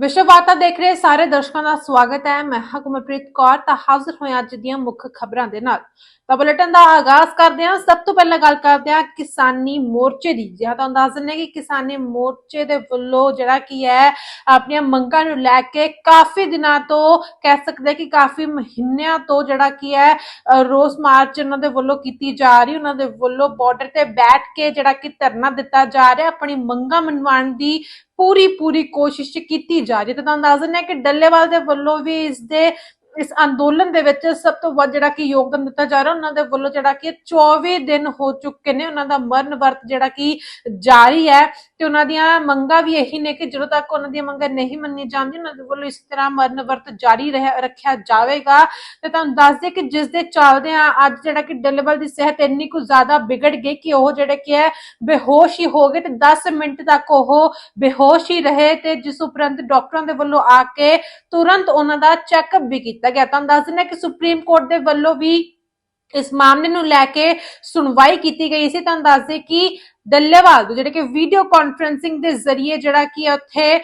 ਵਿਸ਼ਵ ਵਾਰਤਾ ਦੇਖ ਰਹੇ ਸਾਰੇ ਦਰਸ਼ਕਾਂ ਦਾ ਸਵਾਗਤ ਹੈ। ਮੈਂ ਹਾਂ ਕੌਰ, ਤਾਂ ਹਾਜ਼ਰ ਹੋਇਆ ਅੱਜ ਦੀਆਂ ਮੁੱਖ ਖਬਰਾਂ ਦੇ ਨਾਲ। ਤਾਂ ਬੁਲੇਟਿਨ ਦਾ ਆਗਾਜ਼ ਕਰਦੇ ਹਾਂ। ਸਭ ਤੋਂ ਪਹਿਲਾਂ ਗੱਲ ਕਰਦੇ ਹਾਂ ਕਿਸਾਨੀ ਮੋਰਚੇ ਦੀ। ਜਿਹੜਾ ਤੁਹਾਨੂੰ ਦੱਸ ਦਿੰਦੇ ਕਿ ਕਿਸਾਨੀ ਮੋਰਚੇ ਦੇ ਵੱਲੋਂ ਜਿਹੜਾ ਕੀ ਹੈ, ਆਪਣੀਆਂ ਮੰਗਾਂ ਨੂੰ ਲੈ ਕੇ ਕਾਫੀ ਦਿਨਾਂ ਤੋਂ ਕਹਿ ਸਕਦੇ ਕਿ ਕਾਫੀ ਮਹੀਨਿਆਂ ਤੋਂ ਜਿਹੜਾ ਕੀ ਹੈ ਰੋਸ ਮਾਰਚ ਉਹਨਾਂ ਦੇ ਵੱਲੋਂ ਕੀਤੀ ਜਾ ਰਹੀ, ਉਹਨਾਂ ਦੇ ਵੱਲੋਂ ਬਾਰਡਰ ਤੇ ਬੈਠ ਕੇ ਜਿਹੜਾ ਕਿ ਧਰਨਾ ਦਿੱਤਾ ਜਾ ਰਿਹਾ, ਆਪਣੀ ਮੰਗਾਂ ਮਨਵਾਉਣ ਦੀ ਪੂਰੀ ਪੂਰੀ ਕੋਸ਼ਿਸ਼ ਕੀਤੀ ਜਾ ਰਹੀ ਤੇ ਤੁਹਾਨੂੰ ਦੱਸ ਦਿੰਦੇ ਹਾਂ ਕਿ ਡੱਲੇਵਾਲ ਦੇ ਵੱਲੋਂ ਵੀ ਇਸ ਦੇ ਇਸ ਅੰਦੋਲਨ ਦੇ ਵਿੱਚ ਸਭ ਤੋਂ ਵੱਧ ਜਿਹੜਾ ਕਿ ਯੋਗਦਾਨ ਦਿੱਤਾ ਜਾ ਰਿਹਾ, ਉਹਨਾਂ ਦੇ ਵੱਲੋਂ ਜਿਹੜਾ ਕਿ 24 ਦਿਨ ਹੋ ਚੁੱਕੇ ਨੇ, ਉਹਨਾਂ ਦਾ ਮਰਨ ਵਰਤ ਜਿਹੜਾ ਕਿ ਜਾਰੀ ਹੈ ਤੇ ਉਹਨਾਂ ਦੀਆਂ ਮੰਗਾਂ ਵੀ ਇਹੀ ਨੇ ਕਿ ਜਦੋਂ ਤੱਕ ਉਹਨਾਂ ਦੀਆਂ ਮੰਗਾਂ ਨਹੀਂ ਮੰਨੀ ਜਾਂਦੀਆਂ ਉਹਨਾਂ ਦੇ ਵੱਲੋਂ ਇਸ ਤਰ੍ਹਾਂ ਮਰਨ ਵਰਤ ਜਾਰੀ ਰੱਖਿਆ ਜਾਵੇਗਾ। ਤੇ ਤੁਹਾਨੂੰ ਦੱਸ ਦੇ ਕਿ ਜਿਸ ਦੇ ਚੱਲਦੇ ਆ ਅੱਜ ਜਿਹੜਾ ਕਿ ਡੱਲੇਵਾਲ ਦੀ ਸਿਹਤ ਇੰਨੀ ਕੁ ਜ਼ਿਆਦਾ ਵਿਗੜ ਗਈ ਕਿ ਉਹ ਜਿਹੜੇ ਕਿ ਹੈ ਬੇਹੋਸ਼ ਹੀ ਹੋ ਗਏ ਤੇ 10 ਮਿੰਟ ਤੱਕ ਉਹ ਬੇਹੋਸ਼ ਹੀ ਰਹੇ ਤੇ ਜਿਸ ਉਪਰੰਤ ਡਾਕਟਰਾਂ ਦੇ ਵੱਲੋਂ ਆ ਕੇ ਤੁਰੰਤ ਉਹਨਾਂ ਦਾ ਚੈੱਕਅਪ ਵੀ ਕੀਤਾ ਗਿਆ ਤੁਹਾਨੂੰ ਦੱਸ ਦਿੰਦੇ ਹਾਂ ਕਿ ਸੁਪਰੀਮ ਕੋਰਟ ਦੇ ਵੱਲੋਂ ਵੀ ਇਸ ਮਾਮਲੇ ਨੂੰ ਲੈ ਕੇ ਸੁਣਵਾਈ ਕੀਤੀ ਗਈ ਸੀ, ਤੁਹਾਨੂੰ ਦੱਸ ਦੇ ਕਿ ਡੱਲੇਵਾਲ ਤੋਂ, ਜਿਹੜੇ ਕਿ ਵੀਡੀਓ ਕਾਨਫਰੈਂਸਿੰਗ ਦੇ ਜ਼ਰੀਏ ਜਿਹੜਾ ਕਿ ਉੱਥੇ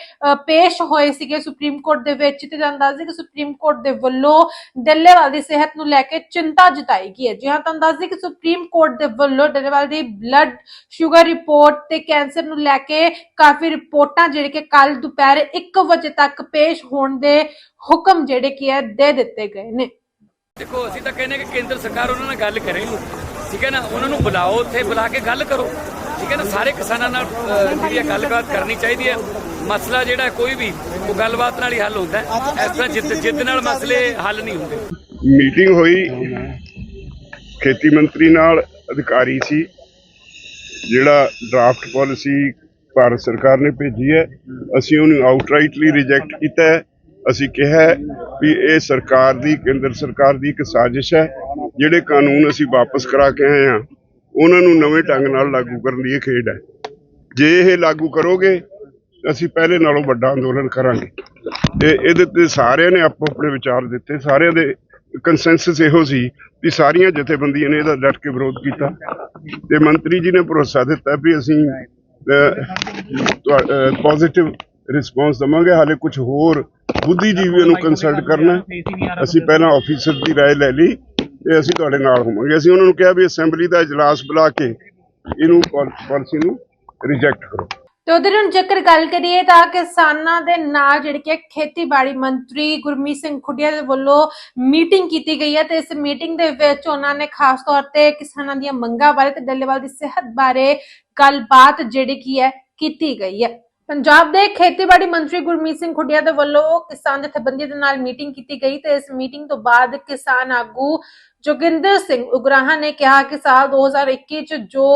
ਪੇਸ਼ ਹੋਏ ਸੀਗੇ ਸੁਪਰੀਮ ਕੋਰਟ ਦੇ ਵਿੱਚ, ਤੇ ਤੁਹਾਨੂੰ ਦੱਸ ਦੇ ਕਿ ਸੁਪਰੀਮ ਕੋਰਟ ਦੇ ਵੱਲੋਂ ਡੱਲੇਵਾਲ ਦੀ ਸਿਹਤ ਨੂੰ ਲੈ ਕੇ ਚਿੰਤਾ ਜਤਾਈ ਗਈ ਹੈ। ਜੀ ਤੁਹਾਨੂੰ ਦੱਸ ਦੇ ਕਿ ਸੁਪਰੀਮ ਕੋਰਟ ਦੇ ਵੱਲੋਂ ਡੱਲੇਵਾਲ ਦੀ ਬਲੱਡ ਸ਼ੂਗਰ ਰਿਪੋਰਟ ਤੇ ਕੈਂਸਰ ਨੂੰ ਲੈ ਕੇ ਕਾਫੀ ਰਿਪੋਰਟਾਂ, ਜਿਹੜੇ ਕਿ ਕੱਲ ਦੁਪਹਿਰ 1 ਵਜੇ ਤੱਕ ਪੇਸ਼ ਹੋਣ ਦੇ ਹੁਕਮ ਜਿਹੜੇ ਕਿ ਹੈ, ਦੇ ਦਿੱਤੇ ਗਏ ਨੇ। ਦੇਖੋ, ਅਸੀਂ ਤਾਂ ਕਹਿੰਦੇ ਕਿ ਕੇਂਦਰ ਸਰਕਾਰ ਉਹਨਾਂ ਨਾਲ ਗੱਲ ਕਰੇ ਠੀਕ ਹੈ ਨਾ? ਉਹਨਾਂ ਨੂੰ ਬੁਲਾਓ, ਉੱਥੇ ਬੁਲਾ ਕੇ ਗੱਲ ਕਰੋ। ਠੀਕ ਹੈ ਨਾ? ਸਾਰੇ ਕਿਸਾਨਾਂ ਨਾਲ ਜਿਹੜੀ ਗੱਲਬਾਤ ਕਰਨੀ ਚਾਹੀਦੀ ਹੈ। ਮਸਲਾ ਜਿਹੜਾ ਕੋਈ ਵੀ, ਉਹ ਗੱਲਬਾਤ ਨਾਲ ਹੀ ਹੱਲ ਹੁੰਦਾ ਇਸ ਤਰ੍ਹਾਂ ਜਿੱਦ ਜਿੱਦ ਨਾਲ ਮਸਲੇ ਹੱਲ ਨਹੀਂ ਹੁੰਦੇ। ਮੀਟਿੰਗ ਹੋਈ। ਖੇਤੀ ਮੰਤਰੀ ਨਾਲ ਅਧਿਕਾਰੀ ਸੀ। ਜਿਹੜਾ ਡਰਾਫਟ ਪਾਲਿਸੀ ਭਾਰਤ ਸਰਕਾਰ ਨੇ ਭੇਜੀ ਹੈ। ਅਸੀਂ ਉਹਨੂੰ ਆਊਟਰਾਈਟਲੀ ਰਿਜੈਕਟ ਕੀਤਾ ਹੈ। ਅਸੀਂ ਕਿਹਾ ਵੀ ਇਹ ਸਰਕਾਰ ਦੀ, ਕੇਂਦਰ ਸਰਕਾਰ ਦੀ ਇੱਕ ਸਾਜ਼ਿਸ਼ ਹੈ, ਜਿਹੜੇ ਕਾਨੂੰਨ ਅਸੀਂ ਵਾਪਸ ਕਰਾ ਕੇ ਆਏ ਹਾਂ, ਉਹਨਾਂ ਨੂੰ ਨਵੇਂ ਢੰਗ ਨਾਲ ਲਾਗੂ ਕਰਨ ਦੀ ਇਹ ਖੇਡ ਹੈ। ਜੇ ਇਹ ਲਾਗੂ ਕਰੋਗੇ, ਅਸੀਂ ਪਹਿਲੇ ਨਾਲੋਂ ਵੱਡਾ ਅੰਦੋਲਨ ਕਰਾਂਗੇ। ਤੇ ਇਹਦੇ ਤੇ ਸਾਰਿਆਂ ਨੇ ਆਪੋ ਆਪਣੇ ਵਿਚਾਰ ਦਿੱਤੇ, ਸਾਰਿਆਂ ਦੇ ਕੰਸੈਂਸਸ ਇਹੋ ਸੀ ਵੀ ਸਾਰੀਆਂ ਜਥੇਬੰਦੀਆਂ ਨੇ ਇਹਦਾ ਡਟ ਕੇ ਵਿਰੋਧ ਕੀਤਾ। ਤੇ ਮੰਤਰੀ ਜੀ ਨੇ ਭਰੋਸਾ ਦਿੱਤਾ ਵੀ ਅਸੀਂ ਪੋਜ਼ਿਟਿਵ ਰਿਸਪੌਂਸ ਦਵਾਂਗੇ, ਹਾਲੇ ਕੁਝ ਹੋਰ ਬੁੱਧੀਜੀਵੀਆਂ ਨੂੰ ਕੰਸਲਟ ਕਰਨਾ ਹੈ। ਅਸੀਂ ਪਹਿਲਾਂ ਆਫੀਸਰ ਦੀ رائے ਲੈ ਲਈ ਤੇ ਅਸੀਂ ਤੁਹਾਡੇ ਨਾਲ ਹੋਵਾਂਗੇ ਅਸੀਂ ਉਹਨਾਂ ਨੂੰ ਕਿਹਾ ਵੀ ਅਸੈਂਬਲੀ ਦਾ ਇਜਲਾਸ ਬੁਲਾ ਕੇ ਇਹਨੂੰ ਪਾਲਿਸੀ ਨੂੰ ਰਿਜੈਕਟ ਕਰੋ ਤੇ ਉਧਰ ਹੁਣ ਜੇਕਰ ਗੱਲ ਕਰੀਏ ਤਾਂ ਕਿਸਾਨਾਂ ਦੇ ਨਾਲ ਜਿਹੜੀ ਕਿ ਖੇਤੀਬਾੜੀ ਮੰਤਰੀ ਗੁਰਮੀਤ ਸਿੰਘ ਖੁੱਡੀਆ ਦੇ ਵੱਲੋਂ ਮੀਟਿੰਗ ਕੀਤੀ ਗਈ ਹੈ ਤੇ ਇਸ ਮੀਟਿੰਗ ਦੇ ਵਿੱਚ ਉਹਨਾਂ ਨੇ ਖਾਸ ਤੌਰ ਤੇ ਕਿਸਾਨਾਂ ਦੀਆਂ ਮੰਗਾਂ ਬਾਰੇ ਤੇ ਡੱਲੇਵਾਲ ਦੀ ਸਿਹਤ ਬਾਰੇ ਗੱਲਬਾਤ ਜਿਹੜੀ ਕੀ ਹੈ ਕੀਤੀ ਗਈ ਹੈ ਪੰਜਾਬ ਦੇ ਖੇਤੀਬਾੜੀ ਮੰਤਰੀ ਗੁਰਮੀਤ ਸਿੰਘ ਖੁੱਡੀਆ ਦੇ ਵੱਲੋਂ ਕਿਸਾਨ ਜਥੇਬੰਦੀ ਦੇ ਨਾਲ ਮੀਟਿੰਗ ਕੀਤੀ ਗਈ ਤੇ ਇਸ ਮੀਟਿੰਗ ਤੋਂ ਬਾਅਦ ਕਿਸਾਨ ਆਗੂ ਜੋਗਿੰਦਰ ਸਿੰਘ ਉਗਰਾਹਾਂ ਨੇ ਕਿਹਾ ਕਿ ਸਾਲ 2021 ਚ ਜੋ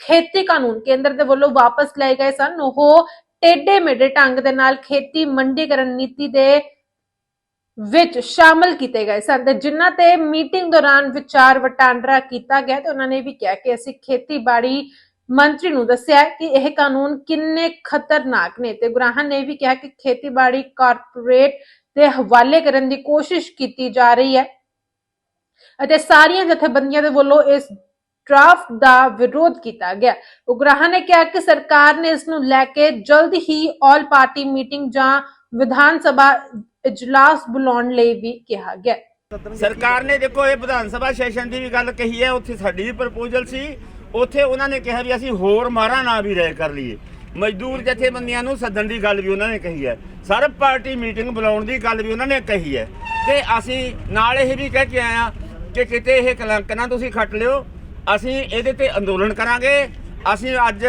ਖੇਤੀ ਕਾਨੂੰਨ ਕੇਂਦਰ ਦੇ ਵੱਲੋਂ ਵਾਪਸ ਲਏ ਗਏ ਸਨ, ਉਹ ਟੇਢੇ ਮੇਢੇ ਢੰਗ ਦੇ ਨਾਲ ਖੇਤੀ ਮੰਡੀਕਰਨ ਨੀਤੀ ਦੇ ਵਿੱਚ ਸ਼ਾਮਲ ਕੀਤੇ ਗਏ ਸਨ ਤੇ ਜਿਨ੍ਹਾਂ ਤੇ ਮੀਟਿੰਗ ਦੌਰਾਨ ਵਿਚਾਰ ਵਟਾਂਦਰਾ ਕੀਤਾ ਗਿਆ ਤੇ ਉਹਨਾਂ ਨੇ ਵੀ ਕਿਹਾ ਕਿ ਅਸੀਂ ਖੇਤੀਬਾੜੀ ਮੰਤਰੀ ਨੂੰ ਦੱਸਿਆ ਕਿ ਇਹ ਕਾਨੂੰਨ ਕਿੰਨੇ ਖਤਰਨਾਕ ਨੇ ਤੇ ਗੁਰਾਹਾਂ ਨੇ ਵੀ ਕਿਹਾ ਕਿ ਖੇਤੀਬਾੜੀ ਕਾਰਪੋਰੇਟ ਦੇ ਹਵਾਲੇ ਕਰਨ ਦੀ ਕੋਸ਼ਿਸ਼ ਕੀਤੀ ਜਾ ਰਹੀ ਹੈ। ਅਤੇ ਸਾਰੀਆਂ ਜਥੇਬੰਦੀਆਂ ਦੇ ਵੱਲੋਂ ਇਸ ਡਰਾਫਟ ਦਾ ਵਿਰੋਧ ਕੀਤਾ ਗਿਆ। ਉਗਰਾਹਾਂ ਨੇ ਕਿਹਾ ਕਿ ਸਰਕਾਰ ਨੇ ਇਸ ਨੂੰ ਲੈ ਕੇ ਜਲਦ ਹੀ ਆਲ ਪਾਰਟੀ ਮੀਟਿੰਗ ਜਾਂ ਵਿਧਾਨ ਸਭਾ ਇਜਲਾਸ ਬੁਲਾਉਣ ਲਈ ਵੀ ਕਿਹਾ ਗਿਆ। ਸਰਕਾਰ ਨੇ ਦੇਖੋ, ਇਹ ਵਿਧਾਨ ਸਭਾ ਸੈਸ਼ਨ ਦੀ ਵੀ ਗੱਲ ਕਹੀ ਹੈ। ਉੱਥੇ ਸਾਡੀ ਵੀ ਪ੍ਰਪੋਜ਼ਲ ਸੀ। ਉੱਥੇ ਉਹਨਾਂ ਨੇ ਕਿਹਾ ਵੀ ਅਸੀਂ ਹੋਰ ਮਾਰਾ ਨਾ ਵੀ ਰਾਏ ਕਰ ਲਈਏ। ਮਜ਼ਦੂਰ ਜਥੇਬੰਦੀਆਂ ਨੂੰ ਸੱਦਣ ਦੀ ਗੱਲ ਵੀ ਉਹਨਾਂ ਨੇ ਕਹੀ ਹੈ। ਸਰਬ ਪਾਰਟੀ ਮੀਟਿੰਗ ਬੁਲਾਉਣ ਦੀ ਗੱਲ ਵੀ ਉਹਨਾਂ ਨੇ ਕਹੀ ਹੈ। ਤੇ ਅਸੀਂ ਨਾਲ ਇਹ ਵੀ ਕਹਿ ਕੇ ਆਏ ਆ ਕਿ ਕਿਤੇ ਇਹ ਕਲੰਕ ਨਾ ਤੁਸੀਂ ਖੱਟ ਲਿਓ। ਅਸੀਂ ਇਹਦੇ ਤੇ ਅੰਦੋਲਨ ਕਰਾਂਗੇ। ਅਸੀਂ ਅੱਜ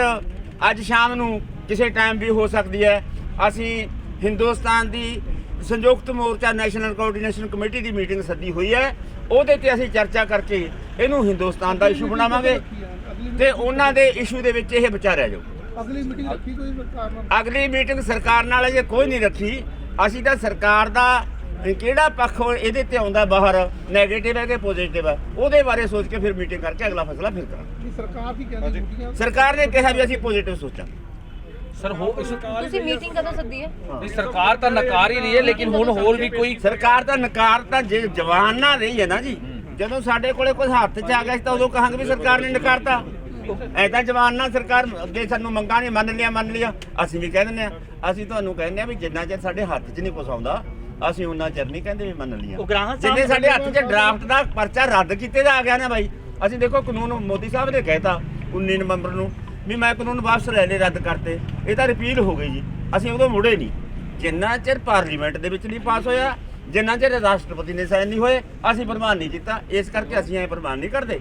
ਅੱਜ ਸ਼ਾਮ ਨੂੰ ਕਿਸੇ ਟਾਈਮ ਵੀ ਹੋ ਸਕਦੀ ਹੈ। ਅਸੀਂ ਹਿੰਦੁਸਤਾਨ ਦੀ Samyukta Morcha national coordination committee ਦੀ ਮੀਟਿੰਗ ਸੱਦੀ ਹੋਈ ਹੈ। ਉਹਦੇ ਤੇ ਅਸੀਂ ਚਰਚਾ ਕਰਕੇ ਇਹਨੂੰ ਹਿੰਦੁਸਤਾਨ ਦਾ ਇਸ਼ੂ ਬਣਾਵਾਂਗੇ। ਤੇ ਉਹਨਾਂ ਦੇ ਇਸ਼ੂ ਦੇ ਵਿੱਚ ਇਹ ਵਿਚਾਰਿਆ ਜਾਊ ਅਗਲੀ ਮੀਟਿੰਗ ਰੱਖੀ ਕੋਈ ਸਰਕਾਰ ਨਾਲ? ਅਗਲੀ ਮੀਟਿੰਗ ਸਰਕਾਰ ਨਾਲ ਅਜੇ ਕੋਈ ਨਹੀਂ ਰੱਖੀ। ਅਸੀਂ ਤਾਂ ਸਰਕਾਰ ਦਾ ਕਿਹੜਾ ਪੱਖ ਇਹਦੇ ਤੇ ਆਉਂਦਾ ਬਾਹਰ 네ਗੇਟਿਵ ਹੈ ਕਿ ਪੋਜ਼ਿਟਿਵ ਹੈ? ਉਹਦੇ ਬਾਰੇ ਸੋਚ ਕੇ ਫਿਰ ਮੀਟਿੰਗ ਕਰਕੇ ਅਗਲਾ ਫੈਸਲਾ ਫਿਰ ਕਰਾਂਗੇ। ਕਿ ਸਰਕਾਰ ਕੀ ਕਹਿੰਦੀ ਛੁੱਟੀਆਂ ਸਰਕਾਰ ਨੇ ਕਿਹਾ ਵੀ ਅਸੀਂ ਪੋਜ਼ਿਟਿਵ ਸੋਚਾਂਗੇ। ਸਰ ਹੋ ਇਸ ਤੁਸੀਂ ਮੀਟਿੰਗ ਕਦੋਂ ਸੱਦੀ ਹੈ? ਨਹੀਂ, ਸਰਕਾਰ ਤਾਂ ਨਕਾਰ ਹੀ ਰਹੀ ਹੈ ਲੇਕਿਨ ਹੁਣ ਹੋਰ ਵੀ ਕੋਈ ਸਰਕਾਰ ਦਾ ਨਕਾਰ ਤਾਂ ਜੇ ਜਵਾਨ ਨਾ ਰਹੀ ਹੈ ਨਾ ਜੀ। ਜਦੋਂ ਸਾਡੇ ਕੋਲੇ ਕੁਝ ਹੱਥ 'ਚ ਆ ਗਿਆ ਸੀ ਤਾਂ ਉਦੋਂ ਕਹਾਂਗੇ ਵੀ ਸਰਕਾਰ ਨੇ ਨਕਾਰਤਾ। ਐ ਤਾਂ ਜਵਾਨ ਨਾਲ ਸਰਕਾਰ ਅੱਗੇ ਸਾਨੂੰ ਮੰਗਾਂ ਨਹੀਂ ਮੰਨ ਲਿਆ ਮੰਨ ਲਿਆ ਅਸੀਂ ਵੀ ਕਹਿ ਦਿੰਦੇ ਆ ਅਸੀਂ ਤੁਹਾਨੂੰ ਕਹਿੰਦੇ ਆ ਵੀ ਜਿੰਨਾ ਚਿਰ ਸਾਡੇ ਹੱਥ 'ਚ ਨਹੀਂ ਪਸਾਉਂਦਾ ਅਸੀਂ ਉਹਨਾਂ ਚਿਰ ਨਹੀਂ ਕਹਿੰਦੇ ਵੀ ਮੰਨ ਲਿਆ ਸਾਹਿਬ ਜਿੰਨੇ ਸਾਡੇ ਹੱਥ 'ਚ ਡਰਾਫਟ ਦਾ ਪਰਚਾ ਰੱਦ ਕੀਤੇ ਦਾ ਆ ਗਿਆ ਨਾ ਬਾਈ ਅਸੀਂ ਦੇਖੋ ਕਾਨੂੰਨ ਮੋਦੀ ਸਾਹਿਬ ਨੇ ਕਹਿਤਾ 19 ਨਵੰਬਰ ਨੂੰ ਵੀ ਮੈਂ ਕਾਨੂੰਨ ਵਾਪਸ ਲੈ ਲਏ ਰੱਦ ਕਰਤੇ ਇਹ ਤਾਂ ਰਿਪੀਲ ਹੋ ਗਈ ਜੀ ਅਸੀਂ ਉਦੋਂ ਮੁੜੇ ਨਹੀਂ। ਜਿੰਨਾ ਚਿਰ ਪਾਰਲੀਮੈਂਟ ਦੇ ਵਿੱਚ ਨਹੀਂ ਪਾਸ ਹੋਇਆ ਜਿੰਨਾ ਚਿਰ ਰਾਸ਼ਟਰਪਤੀ ਨੇ ਸਾਈਨ ਨਹੀਂ ਹੋਏ ਅਸੀਂ ਪ੍ਰਮਾਨ ਨਹੀਂ ਕੀਤਾ ਇਸ ਕਰਕੇ ਅਸੀਂ ਐ ਪ੍ਰਮਾਨ ਨਹੀਂ ਕਰਦੇ।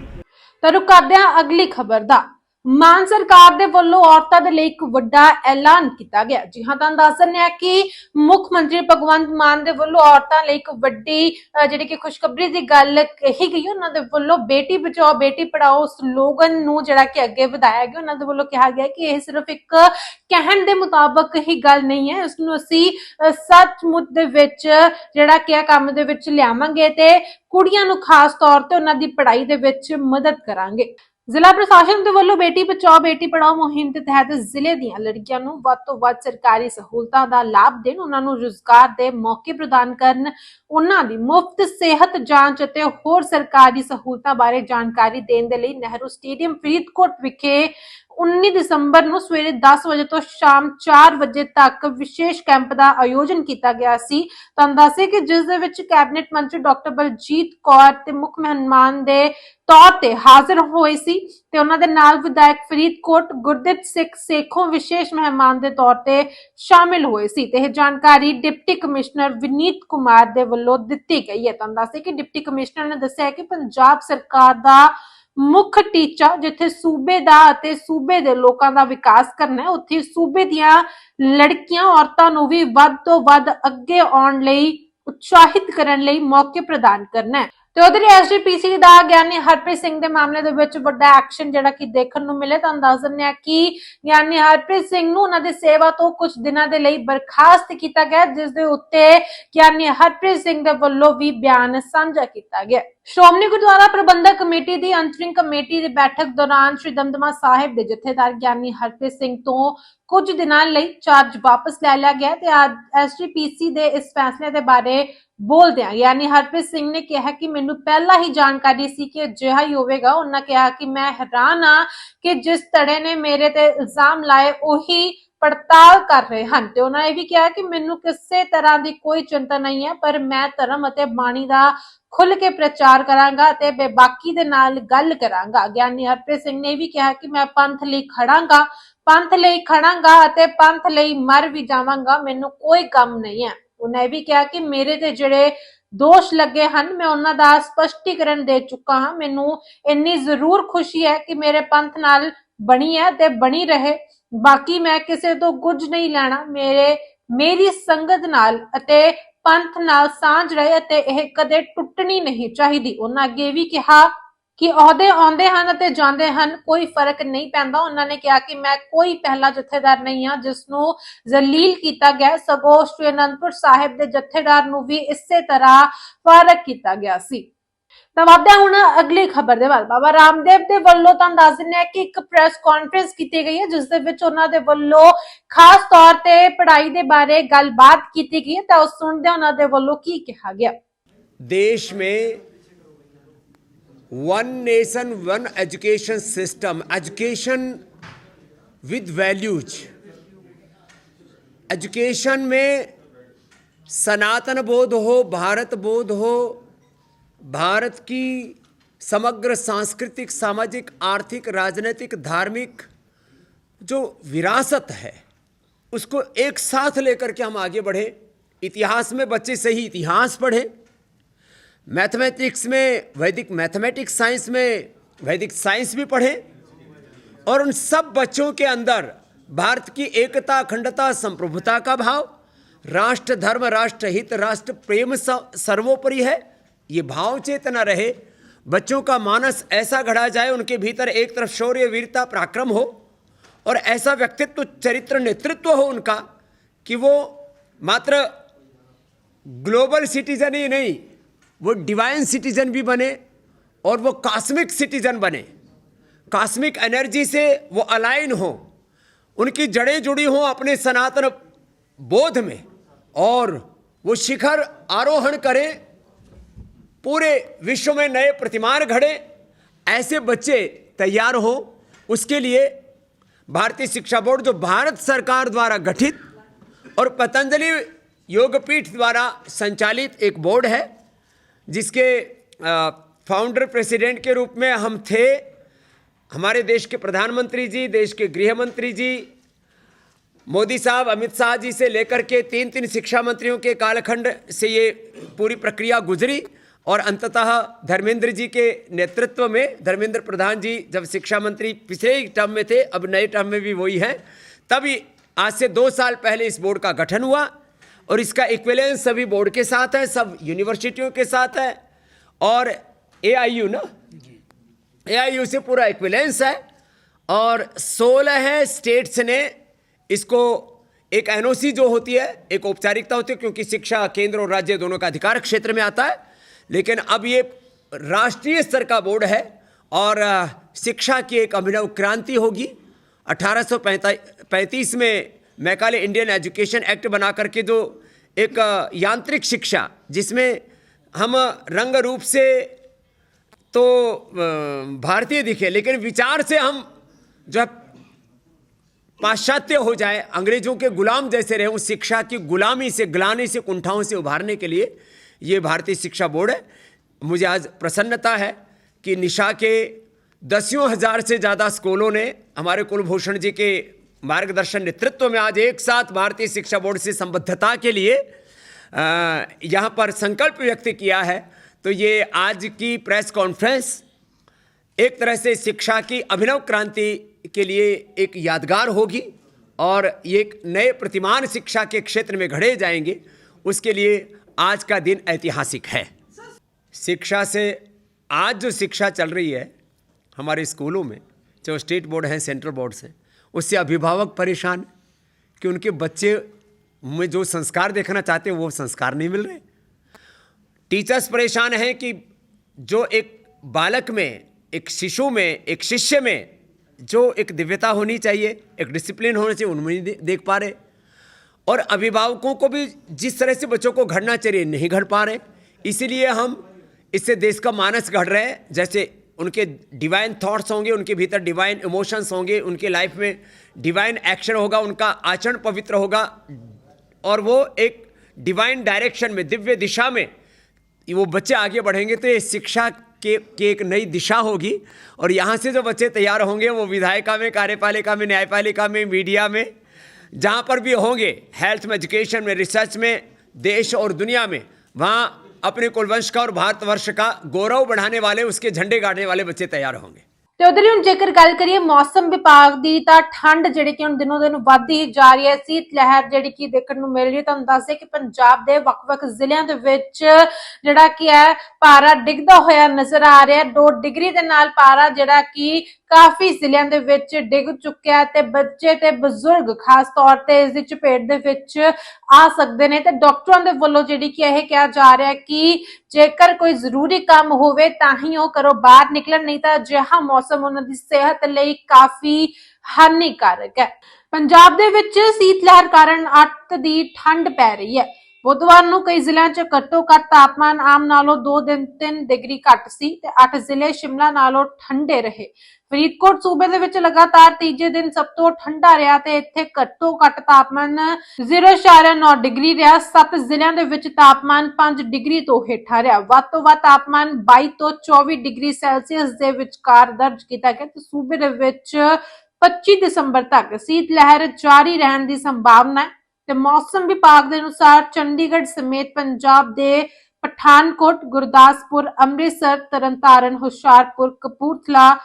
ਤਾਂ ਰੁਕਾਦਿਆਂ ਅਗਲੀ ਖਬਰ ਦਾ। ਮਾਨ ਸਰਕਾਰ ਦੇ ਵੱਲੋਂ ਔਰਤਾਂ ਦੇ ਲਈ ਇੱਕ ਵੱਡਾ ਐਲਾਨ ਕੀਤਾ ਗਿਆ। ਜੀ ਹਾਂ ਤੁਹਾਨੂੰ ਦੱਸ ਦਿੰਦੇ ਹਾਂ ਕਿ ਮੁੱਖ ਮੰਤਰੀ ਭਗਵੰਤ ਮਾਨ ਦੇ ਵੱਲੋਂ ਔਰਤਾਂ ਲਈ ਇੱਕ ਵੱਡੀ ਜਿਹੜੀ ਕਿ ਖੁਸ਼ਖਬਰੀ ਦੀ ਗੱਲ ਕਹੀ ਗਈ। ਉਹਨਾਂ ਦੇ ਵੱਲੋਂ ਬੇਟੀ ਬਚਾਓ ਬੇਟੀ ਪੜਾਓ ਸਲੋਗਨ ਨੂੰ ਜਿਹੜਾ ਕਿ ਅੱਗੇ ਵਧਾਇਆ ਗਿਆ। ਉਹਨਾਂ ਦੇ ਵੱਲੋਂ ਕਿਹਾ ਗਿਆ ਕਿ ਇਹ ਸਿਰਫ ਇੱਕ ਕਹਿਣ ਦੇ ਮੁਤਾਬਕ ਹੀ ਗੱਲ ਨਹੀਂ ਹੈ। ਇਸ ਨੂੰ ਅਸੀਂ ਅਹ, ਸੱਚਮੁੱਚ ਦੇ ਵਿੱਚ ਜਿਹੜਾ ਕਿ ਕੰਮ ਦੇ ਵਿੱਚ ਲਿਆਵਾਂਗੇ ਤੇ ਕੁੜੀਆਂ ਨੂੰ ਖਾਸ ਤੌਰ ਤੇ ਉਹਨਾਂ ਦੀ ਪੜ੍ਹਾਈ ਦੇ ਵਿੱਚ ਮਦਦ ਕਰਾਂਗੇ। ਜ਼ਿਲ੍ਹਾ ਪ੍ਰਸ਼ਾਸਨ ਦੇ ਵੱਲੋਂ ਬੇਟੀ ਬਚਾਓ, ਬੇਟੀ ਪੜਾਓ ਮੁਹਿੰਮ ਦੇ ਤਹਿਤ ਜ਼ਿਲ੍ਹੇ ਦੀਆਂ ਲੜਕੀਆਂ ਨੂੰ ਵੱਧ ਤੋਂ ਵੱਧ ਸਰਕਾਰੀ ਸਹੂਲਤਾਂ ਦਾ ਲਾਭ ਦੇਣ, ਉਹਨਾਂ ਨੂੰ ਰੁਜ਼ਗਾਰ ਦੇ ਮੌਕੇ ਪ੍ਰਦਾਨ ਕਰਨ, ਉਹਨਾਂ ਦੀ ਮੁਫਤ ਸਿਹਤ ਜਾਂਚ ਅਤੇ ਹੋਰ ਸਰਕਾਰੀ ਸਹੂਲਤਾਂ ਬਾਰੇ ਜਾਣਕਾਰੀ ਦੇਣ ਦੇ ਲਈ ਨਹਿਰੂ ਸਟੇਡੀਅਮ ਫਰੀਦਕੋਟ ਵਿਖੇ 19 ਦਸੰਬਰ ਨੂੰ ਸਵੇਰੇ 10 ਵਜੇ ਤੋਂ ਸ਼ਾਮ 4 ਵਜੇ ਤੱਕ ਵਿਸ਼ੇਸ਼ ਕੈਂਪ ਦਾ ਆਯੋਜਨ ਕੀਤਾ ਗਿਆ ਸੀ। ਤੁਹਾਨੂੰ ਦੱਸੇ ਕਿ ਜਿਸ ਦੇ ਵਿੱਚ ਕੈਬਨਿਟ ਮੰਤਰੀ ਡਾਕਟਰ ਬਲਜੀਤ ਕੌਰ ਤੇ ਮੁੱਖ ਮਹਿਮਾਨ ਦੇ ਤੌਰ ਤੇ ਹਾਜ਼ਰ ਹੋਏ ਸੀ ਤੇ ਉਹਨਾਂ ਦੇ ਨਾਲ ਵਿਧਾਇਕ ਫਰੀਦਕੋਟ, ਗੁਰਦਿੱਤ ਸਿੰਘ ਸੇਖੋਂ ਵਿਸ਼ੇਸ਼ ਮਹਿਮਾਨ ਦੇ ਤੌਰ ਤੇ ਸ਼ਾਮਿਲ ਹੋਏ ਸੀ ਤੇ ਇਹ ਜਾਣਕਾਰੀ ਡਿਪਟੀ ਕਮਿਸ਼ਨਰ ਵਿਨੀਤ ਕੁਮਾਰ ਦੇ ਵੱਲੋਂ ਦਿੱਤੀ ਗਈ ਹੈ। ਤੁਹਾਨੂੰ ਦੱਸੇ ਕਿ ਡਿਪਟੀ ਕਮਿਸ਼ਨਰ ਨੇ ਦੱਸਿਆ ਕਿ ਪੰਜਾਬ ਸਰਕਾਰ ਦਾ ਮੁੱਖ ਟੀਚਾ ਜਿੱਥੇ ਸੂਬੇ ਦਾ ਅਤੇ ਸੂਬੇ ਦੇ ਲੋਕਾਂ ਦਾ ਵਿਕਾਸ ਕਰਨਾ ਹੈ, ਉੱਥੇ ਸੂਬੇ ਦੀਆਂ ਲੜਕੀਆਂ, ਔਰਤਾਂ ਨੂੰ ਵੀ ਵੱਧ ਤੋਂ ਵੱਧ ਅੱਗੇ ਆਉਣ ਲਈ ਉਤਸ਼ਾਹਿਤ ਕਰਨ ਲਈ ਮੌਕੇ ਪ੍ਰਦਾਨ ਕਰਨਾ ਹੈ। ਤੇ ਉਧਰ ਐਸਜੀਪੀਸੀ ਦਾ ਗਿਆਨੀ ਹਰਪ੍ਰੀਤ ਸਿੰਘ ਦੇ ਮਾਮਲੇ ਦੇ ਵਿੱਚ ਵੱਡਾ ਐਕਸ਼ਨ ਜਿਹੜਾ ਕਿ ਦੇਖਣ ਨੂੰ ਮਿਲੇ, ਤੁਹਾਨੂੰ ਦੱਸ ਦਿੰਦੇ ਆ ਕਿ ਗਿਆਨੀ ਹਰਪ੍ਰੀਤ ਸਿੰਘ ਨੂੰ ਉਹਨਾਂ ਦੀ ਸੇਵਾ ਤੋਂ ਕੁਝ ਦਿਨਾਂ ਦੇ ਲਈ ਬਰਖਾਸਤ ਕੀਤਾ ਗਿਆ, ਜਿਸ ਦੇ ਉੱਤੇ ਗਿਆਨੀ ਹਰਪ੍ਰੀਤ ਸਿੰਘ ਦੇ ਵੱਲੋਂ ਵੀ ਬਿਆਨ ਸਾਂਝਾ ਕੀਤਾ ਗਿਆ। ਸ਼੍ਰੋਮਣੀ ਗੁਰਦੁਆਰਾ ਪ੍ਰਬੰਧਕ ਕਮੇਟੀ ਦੀ ਅੰਤਰਿੰਗ ਕਮੇਟੀ ਦੀ ਬੈਠਕ ਦੌਰਾਨ ਸ਼੍ਰੀ ਦਮਦਮਾ ਸਾਹਿਬ ਦੇ ਜਥੇਦਾਰ ਗਿਆਨੀ ਹਰਪ੍ਰੀਤ ਸਿੰਘ ਤੋਂ ਕੁਝ ਦਿਨਾਂ ਲਈ ਚਾਰਜ ਵਾਪਸ ਲੈ ਲਿਆ ਗਿਆ ਤੇ ਅੱਜ ਐਸਜੀਪੀਸੀ ਦੇ ਇਸ ਫੈਸਲੇ ਦੇ ਬਾਰੇ ਬੋਲਦਿਆਂ ਯਾਨੀ ਹਰਪ੍ਰੀਤ ਸਿੰਘ ਨੇ ਕਿਹਾ ਕਿ ਮੈਨੂੰ ਪਹਿਲਾਂ ਹੀ ਜਾਣਕਾਰੀ ਸੀ ਕਿ ਅਜਿਹਾ ਹੀ ਹੋਵੇਗਾ। ਉਹਨਾਂ ਕਿਹਾ ਕਿ ਮੈਂ ਹੈਰਾਨ ਆ ਕਿ ਜਿਸ ਤੜੇ ਨੇ ਮੇਰੇ ਤੇ ਇਲਜ਼ਾਮ ਲਾਏ, ਉਹੀ ਪੜਤਾਲ ਕਰ ਰਹੇ ਹਨ। ਤੇ ਉਹਨਾਂ ਇਹ ਵੀ ਕਿਹਾ ਕਿ ਮੈਨੂੰ ਕਿਸੇ ਤਰ੍ਹਾਂ ਦੀ ਕੋਈ ਚਿੰਤਾ ਨਹੀਂ ਹੈ, ਪਰ ਮੈਂ ਧਰਮ ਅਤੇ ਬਾਣੀ ਦਾ ਖੁੱਲ ਕੇ ਪ੍ਰਚਾਰ ਕਰਾਂਗਾ ਤੇ ਬੇਬਾਕੀ ਦੇ ਨਾਲ ਗੱਲ ਕਰਾਂਗਾ। ਗਿਆਨੀ ਹਰਪ੍ਰੀਤ ਸਿੰਘ ਨੇ ਇਹ ਵੀ ਕਿਹਾ ਕਿ ਮੈਂ ਪੰਥ ਲਈ ਖੜਾਂਗਾ, ਪੰਥ ਲਈ ਖੜਾਂਗਾ ਅਤੇ ਪੰਥ ਲਈ ਮਰ ਵੀ ਜਾਵਾਂਗਾ। ਮੈਨੂੰ ਕੋਈ ਗਮ ਨਹੀਂ ਹੈ। ਉਹਨੇ ਇਹ ਵੀ ਕਿਹਾ ਕਿ ਮੇਰੇ ਤੇ ਜਿਹੜੇ ਦੋਸ਼ ਲੱਗੇ ਹਨ, ਮੈਂ ਉਹਨਾਂ ਦਾ ਸਪਸ਼ਟੀਕਰਨ ਦੇ ਚੁੱਕਾ ਹਾਂ। ਮੈਨੂੰ ਇੰਨੀ ਜ਼ਰੂਰ ਖੁਸ਼ੀ ਹੈ ਕਿ ਮੇਰੇ ਪੰਥ ਨਾਲ ਬਣੀ ਹੈ ਤੇ ਬਣੀ ਰਹੇ। ਬਾਕੀ ਮੈਂ ਕਿਸੇ ਤੋਂ ਕੁਝ ਨਹੀਂ ਲੈਣਾ। ਮੇਰੇ, ਮੇਰੀ ਸੰਗਤ ਨਾਲ ਅਤੇ ਪੰਥ ਨਾਲ ਸਾਂਝ ਰਹੇ ਅਤੇ ਇਹ ਕਦੇ ਟੁੱਟਣੀ ਨਹੀਂ ਚਾਹੀਦੀ। ਉਹਨਾਂ ਅੱਗੇ ਇਹ ਵੀ ਕਿਹਾ ਕਿ ਅਹੁਦੇ ਆਉਂਦੇ ਹਨ ਅਤੇ ਜਾਂਦੇ ਹਨ, ਕੋਈ ਫ਼ਰਕ ਨਹੀਂ ਪੈਂਦਾ। ਉਹਨਾਂ ਨੇ ਕਿਹਾ ਕਿ ਮੈਂ ਕੋਈ ਪਹਿਲਾ ਜਥੇਦਾਰ ਨਹੀਂ ਹਾਂ, ਜਿਸ ਨੂੰ ਜ਼ਲੀਲ ਕੀਤਾ ਗਿਆ, ਸਗੋਂ ਸ਼੍ਰੀ ਸਾਹਿਬ ਦੇ ਜਥੇਦਾਰ ਨੂੰ ਵੀ ਇਸੇ ਤਰ੍ਹਾਂ ਫ਼ਰਕ ਕੀਤਾ ਗਿਆ ਸੀ। ਤਾਂ ਵਾਧਾ ਹੁਣ ਅਗਲੀ ਖਬਰ ਦੇ ਵੱਲ। ਬਾਬਾ ਰਾਮਦੇਵ ਦੇ ਵੱਲੋਂ ਤਾਂ ਦੱਸ ਦਿੰਦੇ ਆ ਕਿ ਇੱਕ ਪ੍ਰੈਸ ਕਾਨਫਰੰਸ ਕੀਤੀ ਗਈ ਹੈ, ਜਿਸ ਦੇ ਵਿੱਚ ਉਹਨਾਂ ਦੇ ਵੱਲੋਂ ਖਾਸ ਤੌਰ ਤੇ ਪੜ੍ਹਾਈ ਦੇ ਬਾਰੇ ਗੱਲਬਾਤ ਕੀਤੀ ਗਈ ਤਾਂ ਉਹ ਸੁਣਦੇ ਉਹਨਾਂ ਦੇ ਵੱਲੋਂ ਕੀ ਕਿਹਾ ਗਿਆ। ਦੇਸ਼ ਮੇਂ one nation one education system education with values education में सनातन बोध हो, भारत बोध हो, भारत की समग्र सांस्कृतिक, सामाजिक, आर्थिक, राजनीतिक, धार्मिक जो विरासत है, उसको एक साथ लेकर के हम आगे बढ़े। इतिहास में बच्चे सही इतिहास पढ़े। मैथमेटिक्स में, वैदिक मैथमेटिक्स साइंस में, वैदिक साइंस भी पढ़े और उन सब बच्चों के अंदर भारत की एकता, अखंडता, संप्रभुता का भाव, राष्ट्र, धर्म, राष्ट्र, हित, राष्ट्र, प्रेम सर्वोपरि है। ये भाव चेतना रहे। बच्चों का मानस ऐसा गढ़ा जाए, उनके भीतर एक तरफ़ शौर्य, वीरता, पराक्रम हो और ऐसा व्यक्तित्व, चरित्र, नेतृत्व हो उनका कि वो मात्र ग्लोबल सिटीजन ही नहीं वो डिवाइन सिटीजन भी बने और वो कॉस्मिक सिटीजन बने। कॉस्मिक एनर्जी से वो अलाइन हो, उनकी जड़ें जुड़ी हों अपने सनातन बोध में और वो शिखर आरोहण करें, पूरे विश्व में नए प्रतिमान घड़े, ऐसे बच्चे तैयार हो। उसके लिए भारतीय शिक्षा बोर्ड जो भारत सरकार द्वारा गठित और पतंजलि योगपीठ द्वारा संचालित एक बोर्ड है जिसके फाउंडर प्रेसिडेंट के रूप में हम थे, हमारे देश के प्रधानमंत्री जी, देश के गृह मंत्री जी, मोदी साहब, अमित शाह जी से लेकर के तीन तीन शिक्षा मंत्रियों के कालखंड से ये पूरी प्रक्रिया गुजरी और अंततः धर्मेंद्र जी के नेतृत्व में, धर्मेंद्र प्रधान जी जब शिक्षा मंत्री पिछले ही टर्म में थे, अब नए टर्म में भी वही हैं, तभी आज से दो साल पहले इस बोर्ड का गठन हुआ। और इसका इक्विलेंस सभी बोर्ड के साथ है सब यूनिवर्सिटियों के साथ है। और एआईयू ना? एआईयू से पूरा इक्विलेंस है। और 16 है स्टेट्स ने इसको एक एनओसी जो होती है एक औपचारिकता होती है क्योंकि शिक्षा केंद्र और राज्य दोनों का अधिकार क्षेत्र में आता है। लेकिन अब ये राष्ट्रीय स्तर का बोर्ड है और शिक्षा की एक अभिनव क्रांति होगी। 1835 में मैकाले इंडियन एजुकेशन एक्ट बना करके जो एक यांत्रिक शिक्षा, जिसमें हम रंग रूप से तो भारतीय दिखे, लेकिन विचार से हम जो है पाश्चात्य हो जाए, अंग्रेज़ों के गुलाम जैसे रहे, उस शिक्षा की गुलामी से, ग्लानी से, कुंठाओं से उभारने के लिए ये भारतीय शिक्षा बोर्ड है। मुझे आज प्रसन्नता है कि निशा के दसियों हज़ार से ज़्यादा स्कूलों ने हमारे कुलभूषण जी के मार्गदर्शन नेतृत्व में आज एक साथ भारतीय शिक्षा बोर्ड से संबद्धता के लिए यहाँ पर संकल्प व्यक्त किया है। तो ये आज की प्रेस कॉन्फ्रेंस एक तरह से शिक्षा की अभिनव क्रांति के लिए एक यादगार होगी और ये एक नए प्रतिमान शिक्षा के क्षेत्र में घड़े जाएँगे। उसके लिए आज का दिन ऐतिहासिक है। शिक्षा से आज जो शिक्षा चल रही है हमारे स्कूलों में चाहे स्टेट बोर्ड हैं, सेंट्रल बोर्ड से उससे अभिभावक परेशान कि उनके बच्चे में जो संस्कार देखना चाहते हैं, वो संस्कार नहीं मिल रहे। टीचर्स परेशान हैं कि जो एक बालक में, एक शिशु में, एक शिष्य में जो एक दिव्यता होनी चाहिए, एक डिसिप्लिन होना चाहिए, उनमें नहीं देख पा रहे। और अभिभावकों को भी जिस तरह से बच्चों को घड़ना चाहिए नहीं घड़ पा रहे, इसीलिए हम इससे देश का मानस घड़ रहे हैं। जैसे उनके डिवाइन थॉट्स होंगे, उनके भीतर डिवाइन इमोशंस होंगे, उनके लाइफ में डिवाइन एक्शन होगा, उनका आचरण पवित्र होगा और वो एक डिवाइन डायरेक्शन में, दिव्य दिशा में वो बच्चे आगे बढ़ेंगे तो ये शिक्षा के, की एक नई दिशा होगी और यहाँ से जो बच्चे तैयार होंगे, वो विधायिका में, कार्यपालिका में, न्यायपालिका में मीडिया में, जहाँ पर भी होंगे हेल्थ में एजुकेशन में रिसर्च में, देश और दुनिया में, वहाँ अपने कुलवंश का और भारतवर्ष का गौरव बढ़ाने वाले उसके झंडे गाड़ने वाले बच्चे तैयार होंगे ਤੇ ਉਧਰ ਹੀ ਹੁਣ ਜੇਕਰ ਗੱਲ ਕਰੀਏ ਮੌਸਮ ਵਿਭਾਗ ਦੀ, ਤਾਂ ਠੰਡ ਜਿਹੜੀ ਕਿ ਹੁਣ ਦਿਨੋ ਦਿਨ ਵੱਧਦੀ ਜਾ ਰਹੀ ਹੈ। ਸੀਤ ਲਹਿਰ ਜਿਹੜੀ ਕਿ ਦੇਖਣ ਨੂੰ ਮਿਲ ਰਹੀ ਹੈ। ਤੁਹਾਨੂੰ ਦੱਸਦੇ ਕਿ ਪੰਜਾਬ ਦੇ ਵੱਖ-ਵੱਖ ਜ਼ਿਲ੍ਹਿਆਂ ਦੇ ਵਿੱਚ ਜਿਹੜਾ ਕਿ ਹੈ, ਪਾਰਾ ਡਿੱਗਦਾ ਹੋਇਆ ਨਜ਼ਰ ਆ ਰਿਹਾ। ਹੈ 2 ਡਿਗਰੀ ਦੇ ਨਾਲ ਪਾਰਾ ਜਿਹੜਾ ਕਿ ਕਾਫੀ ਜ਼ਿਲ੍ਹਿਆਂ ਦੇ ਵਿੱਚ ਡਿੱਗ ਚੁੱਕਿਆ ਤੇ ਬੱਚੇ ਤੇ ਬਜ਼ੁਰਗ ਖਾਸ ਤੌਰ ਤੇ ਇਸ ਦੀ ਚਪੇਟ ਦੇ ਵਿੱਚ ਆ ਸਕਦੇ ਨੇ। ਤੇ ਡਾਕਟਰਾਂ ਦੇ ਵੱਲੋਂ ਜਿਹੜੀ ਕਿ ਇਹ ਕਿਹਾ ਜਾ ਰਿਹਾ ਕਿ ਜੇਕਰ ਕੋਈ ਜ਼ਰੂਰੀ ਕੰਮ ਹੋਵੇ, ਤਾਂ ਹੀ ਉਹ ਘਰੋਂ ਬਾਹਰ ਨਿਕਲਣ, ਨਹੀਂ ਤਾਂ ਅਜਿਹਾ ਮੌਸਮ ਉਹਨਾਂ ਦੀ ਸਿਹਤ ਲਈ ਕਾਫੀ ਹਾਨੀਕਾਰਕ ਹੈ। ਪੰਜਾਬ ਦੇ ਵਿੱਚ ਸੀਤ ਲਹਿਰ ਕਾਰਨ ਅੱਤ ਦੀ ਠੰਡ ਪੈ ਰਹੀ ਹੈ। ਬੁੱਧਵਾਰ ਨੂੰ ਕਈ ਜ਼ਿਲ੍ਹਿਆਂ 'ਚ ਘੱਟੋ ਘੱਟ ਤਾਪਮਾਨ ਆਮ ਨਾਲੋਂ 2 ਦਿਨ 3 ਡਿਗਰੀ ਘੱਟ ਸੀ ਤੇ 8 ਜ਼ਿਲ੍ਹੇ ਸ਼ਿਮਲਾ ਨਾਲੋਂ ਠੰਡੇ ਰਹੇ। ਫਰੀਦਕੋਟ, ਸੂਬੇ ਦੇ ਵਿੱਚ ਲਗਾਤਾਰ ਤੀਜੇ ਦਿਨ ਸਭ ਤੋਂ ਠੰਡਾ ਰਿਹਾ ਤੇ ਇੱਥੇ ਘੱਟੋ ਘੱਟ ਤਾਪਮਾਨ 0.9 ਡਿਗਰੀ ਰਿਹਾ। ਸੱਤ ਜ਼ਿਲ੍ਹਿਆਂ ਦੇ ਵਿੱਚ ਤਾਪਮਾਨ 5 ਡਿਗਰੀ ਤੋਂ ਹੇਠਾਂ ਰਿਹਾ। ਵੱਧ ਤੋਂ ਵੱਧ ਤਾਪਮਾਨ 22 ਤੋਂ 24 ਡਿਗਰੀ ਸੈਲਸੀਅਸ ਦੇ ਵਿਚਕਾਰ ਦਰਜ ਕੀਤਾ ਗਿਆ ਤੇ ਸੂਬੇ ਦੇ ਵਿੱਚ 25 ਦਸੰਬਰ ਤੱਕ ਸੀਤ ਲਹਿਰ ਜਾਰੀ ਰਹਿਣ ਦੀ ਸੰਭਾਵਨਾ ਹੈ। ਤੇ ਮੌਸਮ ਵਿਭਾਗ ਦੇ ਅਨੁਸਾਰ ਚੰਡੀਗੜ੍ਹ ਸਮੇਤ ਪੰਜਾਬ ਦੇ ਪਠਾਨਕੋਟ, ਗੁਰਦਾਸਪੁਰ, ਅੰਮ੍ਰਿਤਸਰ, ਤਰਨਤਾਰਨ, ਹੁਸ਼ਿਆਰਪੁਰ, ਕਪੂਰਥਲਾ,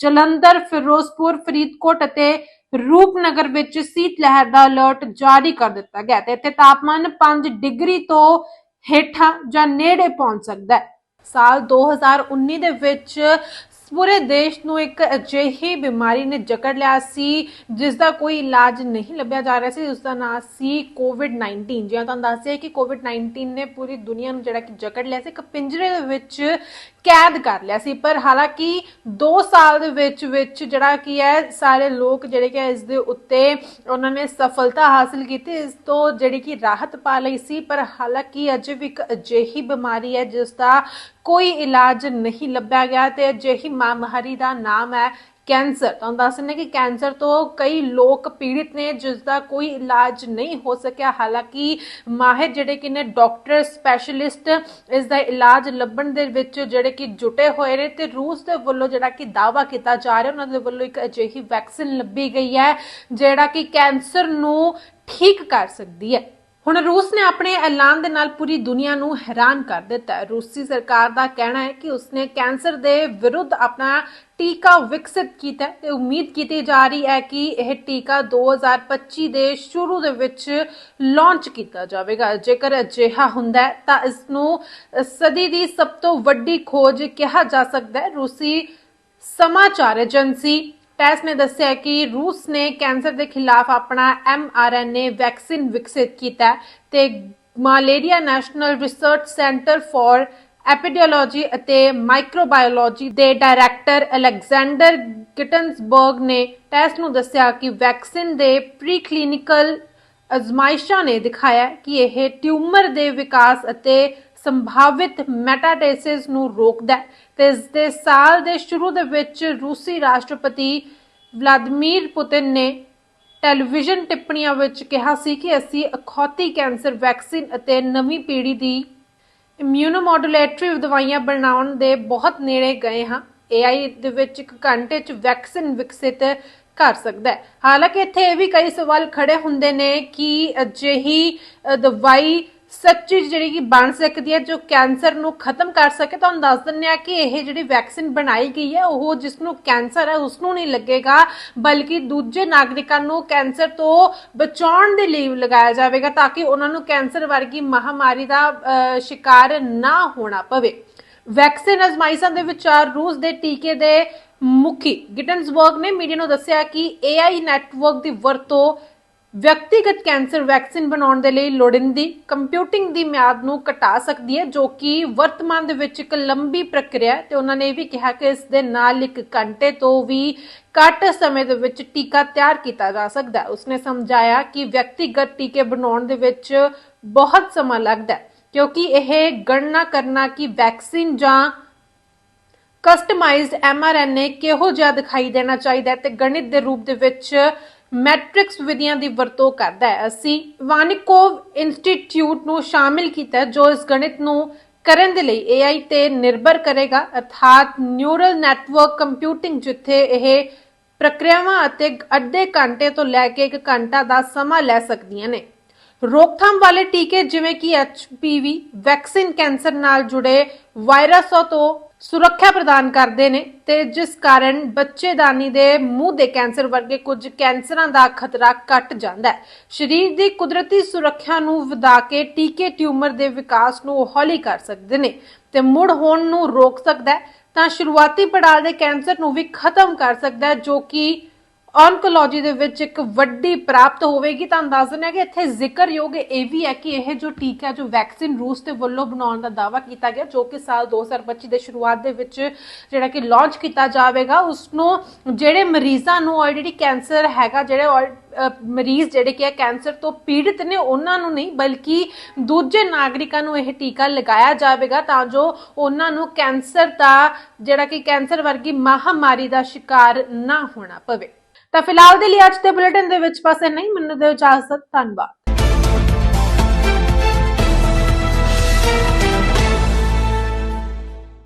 ਜਲੰਧਰ, ਫਿਰੋਜ਼ਪੁਰ, ਫਰੀਦਕੋਟ ਅਤੇ ਰੂਪਨਗਰ ਵਿੱਚ ਸੀਤ ਲਹਿਰ ਦਾ ਅਲਰਟ ਜਾਰੀ ਕਰ ਦਿੱਤਾ ਗਿਆ ਤੇ ਇੱਥੇ ਤਾਪਮਾਨ 5 ਡਿਗਰੀ ਤੋਂ ਹੇਠਾਂ ਜਾਂ ਨੇੜੇ ਪਹੁੰਚ ਸਕਦਾ ਹੈ। ਸਾਲ 2019 ਦੇ ਵਿੱਚ ਪੂਰੇ ਦੇਸ਼ ਨੂੰ ਇੱਕ ਅਜਿਹੀ ਬਿਮਾਰੀ ਨੇ ਜਕੜ ਲਿਆ ਸੀ ਜਿਸ ਦਾ ਕੋਈ ਇਲਾਜ ਨਹੀਂ ਲੱਭਿਆ ਜਾ ਰਿਹਾ ਸੀ ਉਸ ਦਾ ਨਾਮ ਸੀ ਕੋਵਿਡ-19 ਜਿਵੇਂ ਤੁਹਾਨੂੰ ਦੱਸਿਆ ਕਿ ਕੋਵਿਡ-19 ਨੇ ਪੂਰੀ ਦੁਨੀਆ ਨੂੰ ਜਿਹੜਾ ਕਿ ਜਕੜ ਲਿਆ ਸੀ, ਇੱਕ ਪਿੰਜਰੇ ਦੇ ਵਿੱਚ ਕੈਦ ਕਰ ਲਿਆ ਸੀ। ਪਰ ਹਾਲਾਂਕਿ 2 ਸਾਲ ਦੇ ਵਿੱਚ ਵਿੱਚ ਜਿਹੜਾ ਕੀ ਹੈ, ਸਾਰੇ ਲੋਕ ਜਿਹੜੇ ਕਿ ਇਸ ਦੇ ਉੱਤੇ ਉਹਨਾਂ ਨੇ ਸਫਲਤਾ ਹਾਸਲ ਕੀਤੀ, ਇਸ ਤੋਂ ਜਿਹੜੀ ਕਿ ਰਾਹਤ ਪਾ ਲਈ ਸੀ। ਪਰ ਹਾਲਾਂਕਿ ਅਜੇ ਵੀ ਇੱਕ ਅਜਿਹੀ ਬਿਮਾਰੀ ਹੈ ਜਿਸ ਦਾ ਕੋਈ ਇਲਾਜ ਨਹੀਂ ਲੱਭਿਆ ਗਿਆ ਤੇ ਅਜਿਹੀ ਮਹਾਮਾਰੀ ਦਾ ਨਾਮ ਹੈ ਕੈਂਸਰ ਤੁਹਾਨੂੰ ਦੱਸ ਦਿੰਦੇ ਕਿ ਕੈਂਸਰ ਤੋਂ ਕਈ ਲੋਕ ਪੀੜਿਤ ਨੇ, ਜਿਸ ਦਾ ਕੋਈ ਇਲਾਜ ਨਹੀਂ ਹੋ ਸਕਿਆ। ਹਾਲਾਂਕਿ ਮਾਹਿਰ ਜਿਹੜੇ ਕਿ ਨੇ, ਡਾਕਟਰ, ਸਪੈਸ਼ਲਿਸਟ, ਇਸ ਦਾ ਇਲਾਜ ਲੱਭਣ ਦੇ ਵਿੱਚ ਜਿਹੜੇ ਕਿ ਜੁਟੇ ਹੋਏ ਨੇ ਤੇ ਰੂਸ ਦੇ ਵੱਲੋਂ ਜਿਹੜਾ ਕਿ ਦਾਅਵਾ ਕੀਤਾ ਜਾ ਰਿਹਾ, ਉਹਨਾਂ ਦੇ ਵੱਲੋਂ ਇੱਕ ਅਜਿਹੀ ਵੈਕਸੀਨ ਲੱਭੀ ਗਈ ਹੈ, ਜਿਹੜਾ ਕਿ ਕੈਂਸਰ ਨੂੰ ਠੀਕ ਕਰ ਸਕਦੀ ਹੈ। ਹੁਣ ਰੂਸ ਨੇ ਆਪਣੇ ਐਲਾਨ ਦੇ ਨਾਲ ਪੂਰੀ ਦੁਨੀਆ ਨੂੰ ਹੈਰਾਨ ਕਰ ਦਿੱਤਾ ਹੈ। ਰੂਸੀ ਸਰਕਾਰ ਦਾ ਕਹਿਣਾ ਹੈ ਕਿ ਉਸਨੇ ਕੈਂਸਰ ਦੇ ਵਿਰੁੱਧ ਆਪਣਾ ਟੀਕਾ ਵਿਕਸਿਤ ਕੀਤਾ ਤੇ ਉਮੀਦ ਕੀਤੀ ਜਾ ਰਹੀ ਹੈ ਕਿ ਇਹ ਟੀਕਾ 2025 ਦੇ ਸ਼ੁਰੂ ਦੇ ਵਿੱਚ ਲਾਂਚ ਕੀਤਾ ਜਾਵੇਗਾ। ਜੇਕਰ ਅਜਿਹਾ ਹੁੰਦਾ ਤਾਂ ਇਸ ਨੂੰ ਸਦੀ ਦੀ ਸਭ ਤੋਂ ਵੱਡੀ ਖੋਜ ਕਿਹਾ ਜਾ ਸਕਦਾ ਹੈ। ਰੂਸੀ ਸਮਾਚਾਰ ਏਜੰਸੀ ਟੈਸ ਨੇ ਦੱਸਿਆ ਕਿ ਰੂਸ ਨੇ ਕੈਂਸਰ ਦੇ ਖਿਲਾਫ ਆਪਣਾ mRNA ਵੈਕਸੀਨ ਵਿਕਸਿਤ ਕੀਤਾ ਤੇ malaria national research centre for epidemiology ਅਤੇ ਮਾਈਕਰੋਬਾਇਓਲੋਜੀ ਦੇ ਡਾਇਰੈਕਟਰ ਅਲੈਗਜ਼ੈਂਡਰ ਗਿਟਨਸਬਰਗ ਨੇ ਟੈਸ ਨੂੰ ਦੱਸਿਆ ਕਿ ਵੈਕਸੀਨ ਦੇ ਪ੍ਰੀ ਕਲੀਨਿਕਲ ਅਜ਼ਮਾਇਸ਼ਾਂ ਨੇ ਦਿਖਾਇਆ ਕਿ ਇਹ ਟਿਊਮਰ ਦੇ ਵਿਕਾਸ ਅਤੇ ਸੰਭਾਵਿਤ ਮੈਟਾਟੇਸਿਸ ਨੂੰ ਰੋਕਦਾ ਹੈ। ਤੇ ਇਸ ਦੇ ਸਾਲ ਦੇ ਸ਼ੁਰੂ ਦੇ ਵਿੱਚ ਰੂਸੀ ਰਾਸ਼ਟਰਪਤੀ ਵਲਾਦੀਮੀਰ ਪੁਤਿਨ ਨੇ ਟੈਲੀਵਿਜ਼ਨ ਟਿੱਪਣੀਆਂ ਵਿੱਚ ਕਿਹਾ ਸੀ ਕਿ ਅਸੀਂ ਅਖੌਤੀ ਕੈਂਸਰ ਵੈਕਸੀਨ ਅਤੇ ਨਵੀਂ ਪੀੜ੍ਹੀ ਦੀ ਇਮਿਊਨੋਮੋਡੂਲੇਟਰੀ ਦਵਾਈਆਂ ਬਣਾਉਣ ਦੇ ਬਹੁਤ ਨੇੜੇ ਗਏ ਹਾਂ। AI ਦੇ ਵਿੱਚ ਇੱਕ ਘੰਟੇ 'ਚ ਵੈਕਸੀਨ ਵਿਕਸਿਤ ਕਰ ਸਕਦਾ ਹੈ। ਹਾਲਾਂਕਿ ਇੱਥੇ ਇਹ ਵੀ ਕਈ ਸਵਾਲ ਖੜੇ ਹੁੰਦੇ ਨੇ ਕਿ ਅਜਿਹੀ ਦਵਾਈ ਸੱਚੀ ਜਿਹੜੀ ਕਿ ਬਣ ਸਕਦੀ ਹੈ, ਜੋ ਕੈਂਸਰ ਨੂੰ ਖਤਮ ਕਰ ਸਕੇ ਤੁਹਾਨੂੰ ਦੱਸ ਦਿੰਦੇ ਆ ਕਿ ਇਹ ਜਿਹੜੀ ਵੈਕਸੀਨ ਬਣਾਈ ਗਈ ਹੈ, ਉਹ ਜਿਸ ਨੂੰ ਕੈਂਸਰ ਹੈ ਉਸ ਨੂੰ ਨਹੀਂ ਲੱਗੇਗਾ, ਬਲਕਿ ਦੂਜੇ ਨਾਗਰਿਕਾਂ ਨੂੰ ਕੈਂਸਰ ਤੋਂ ਬਚਾਉਣ ਦੇ ਲਈ ਲਗਾਇਆ ਜਾਵੇਗਾ, ਤਾਂ ਕਿ ਉਹਨਾਂ ਨੂੰ ਕੈਂਸਰ ਵਰਗੀ ਮਹਾਮਾਰੀ ਦਾ ਸ਼ਿਕਾਰ ਨਾ ਹੋਣਾ ਪਵੇ। ਵੈਕਸੀਨ ਅਜ਼ਮਾਇਸ਼ਾਂ ਦੇ ਵਿਚਾਰ ਰੂਸ ਦੇ ਟੀਕੇ ਦੇ ਮੁਖੀ ਗਿਟਨਸਬਰਗ ਨੇ ਮੀਡੀਆ ਨੂੰ ਦੱਸਿਆ ਕਿ AI ਨੈਟਵਰਕ ਦੀ ਵਰਤੋਂ ਵਿਅਕਤੀਗਤ ਕੈਂਸਰ ਵੈਕਸੀਨ ਬਣਾਉਣ ਦੇ ਲਈ ਲੋੜੀਂਦੀ ਕੰਪਿਊਟਿੰਗ ਦੀ ਮਿਆਦ ਨੂੰ ਘਟਾ ਸਕਦੀ ਹੈ, ਜੋ ਕਿ ਵਰਤਮਾਨ ਦੇ ਵਿੱਚ ਇੱਕ ਲੰਬੀ ਪ੍ਰਕਿਰਿਆ ਹੈ ਤੇ ਉਹਨਾਂ ਨੇ ਇਹ ਵੀ ਕਿਹਾ ਕਿ ਇਸ ਦੇ ਨਾਲ ਇੱਕ ਘੰਟੇ ਤੋਂ ਵੀ ਘੱਟ ਸਮੇਂ ਦੇ ਵਿੱਚ ਟੀਕਾ ਤਿਆਰ ਕੀਤਾ ਜਾ ਸਕਦਾ ਹੈ। ਉਸਨੇ ਸਮਝਾਇਆ ਕਿ ਵਿਅਕਤੀਗਤ ਟੀਕੇ ਬਣਾਉਣ ਦੇ ਵਿੱਚ ਬਹੁਤ ਸਮਾਂ ਲੱਗਦਾ ਹੈ, ਕਿਉਂਕਿ ਇਹ ਗਣਨਾ ਕਰਨਾ ਕਿ ਵੈਕਸੀਨ ਜਾਂ ਕਸਟਮਾਈਜ਼ਡ mRNA ਕਿਹੋ ਜਿਹਾ ਦਿਖਾਈ ਦੇਣਾ ਚਾਹੀਦਾ ਹੈ ਤੇ ਗਣਿਤ ਦੇ ਰੂਪ ਦੇ ਵਿੱਚ ਮੈਟ੍ਰਿਕਸ ਵਿਧੀਆਂ ਦੀ ਵਰਤੋਂ ਕਰਦਾ ਹੈ। ਅਸੀਂ ਵਾਨਿਕੋਵ ਇੰਸਟੀਚਿਊਟ ਨੂੰ ਸ਼ਾਮਿਲ ਕੀਤਾ ਜੋ ਇਸ ਗਣਿਤ ਨੂੰ ਕਰਨ ਦੇ ਲਈ AI ਤੇ ਨਿਰਭਰ ਕਰੇਗਾ, ਅਰਥਾਤ ਨਿਊਰਲ ਨੈਟਵਰਕ ਕੰਪਿਊਟਿੰਗ ਜਿੱਥੇ ਇਹ ਪ੍ਰਕਿਰਿਆਵਾਂ ਅਤੇ ਅੱਧੇ ਘੰਟੇ ਤੋਂ ਲੈ ਕੇ ਇੱਕ ਘੰਟਾ ਦਾ ਸਮਾਂ ਲੈ ਸਕਦੀਆਂ ਨੇ। ਰੋਕਥਾਮ ਵਾਲੇ ਟੀਕੇ ਜਿਵੇਂ ਕਿ HPV ਵੈਕਸੀਨ ਕੈਂਸਰ ਨਾਲ ਜੁੜੇ ਵਾਇਰਸਾਂ ਤੋਂ ਸੁਰੱਖਿਆ ਪ੍ਰਦਾਨ ਕਰਦੇ ਨੇ ਤੇ ਜਿਸ ਕਾਰਨ ਬੱਚੇਦਾਨੀ ਦੇ ਮੂੰਹ ਦੇ ਕੈਂਸਰ ਵਰਗੇ ਕੁਝ ਕੈਂਸਰਾਂ ਦਾ ਖਤਰਾ ਘਟ ਜਾਂਦਾ ਹੈ। ਸਰੀਰ ਦੀ ਕੁਦਰਤੀ ਸੁਰੱਖਿਆ ਨੂੰ ਵਧਾ ਕੇ ਟੀਕੇ ਟਿਊਮਰ ਦੇ ਵਿਕਾਸ ਨੂੰ ਹੌਲੀ ਕਰ ਸਕਦੇ ਨੇ ਤੇ ਮੁੜ ਹੋਣ ਨੂੰ ਰੋਕ ਸਕਦਾ ਹੈ। ਤਾਂ ਸ਼ੁਰੂਆਤੀ ਪੜਾਅ ਦੇ ਕੈਂਸਰ ਨੂੰ ਵੀ ਖਤਮ ਕਰ ਸਕਦਾ ਹੈ, ਜੋ ਕਿ ਔਨਕੋਲੋਜੀ ਦੇ ਵਿੱਚ ਇੱਕ ਵੱਡੀ ਪ੍ਰਾਪਤ ਹੋਵੇਗੀ, ਤਾਂ ਦੱਸ ਦਿੰਦੇ ਹਾਂ ਕਿ ਇੱਥੇ ਜ਼ਿਕਰਯੋਗ ਇਹ ਵੀ ਹੈ ਕਿ ਇਹ ਜੋ ਟੀਕਾ ਜੋ ਵੈਕਸੀਨ ਰੂਸ ਦੇ ਵੱਲੋਂ ਬਣਾਉਣ ਦਾ ਦਾਅਵਾ ਕੀਤਾ ਗਿਆ, ਜੋ ਕਿ ਸਾਲ 2025 ਦੇ ਸ਼ੁਰੂਆਤ ਦੇ ਵਿੱਚ ਜਿਹੜਾ ਕਿ ਲਾਂਚ ਕੀਤਾ ਜਾਵੇਗਾ ਉਸ ਨੂੰ ਜਿਹੜੇ ਮਰੀਜ਼ਾਂ ਨੂੰ ਆਲਰੇਡੀ ਕੈਂਸਰ ਹੈਗਾ, ਜਿਹੜੇ ਮਰੀਜ਼ ਜਿਹੜੇ ਕਿ ਕੈਂਸਰ ਤੋਂ ਪੀੜਿਤ ਨੇ, ਉਹਨਾਂ ਨੂੰ ਨਹੀਂ, ਬਲਕਿ ਦੂਜੇ ਨਾਗਰਿਕਾਂ ਨੂੰ ਇਹ ਟੀਕਾ ਲਗਾਇਆ ਜਾਵੇਗਾ, ਤਾਂ ਜੋ ਉਹਨਾਂ ਨੂੰ ਕੈਂਸਰ ਦਾ ਜਿਹੜਾ ਕਿ ਕੈਂਸਰ ਵਰਗੀ ਮਹਾਮਾਰੀ ਦਾ ਸ਼ਿਕਾਰ ਨਾ ਹੋਣਾ ਪਵੇ। ਤਾਂ ਫਿਲਹਾਲ ਦੇ ਲਈ ਅੱਜ ਦੇ ਬੁਲੇਟਿਨ ਦੇ ਵਿੱਚ ਬਸ ਇੰਨਾ ਹੀ ਮੈਨੂੰ ਦਿਓ ਇਜਾਜ਼ਤ, ਧੰਨਵਾਦ।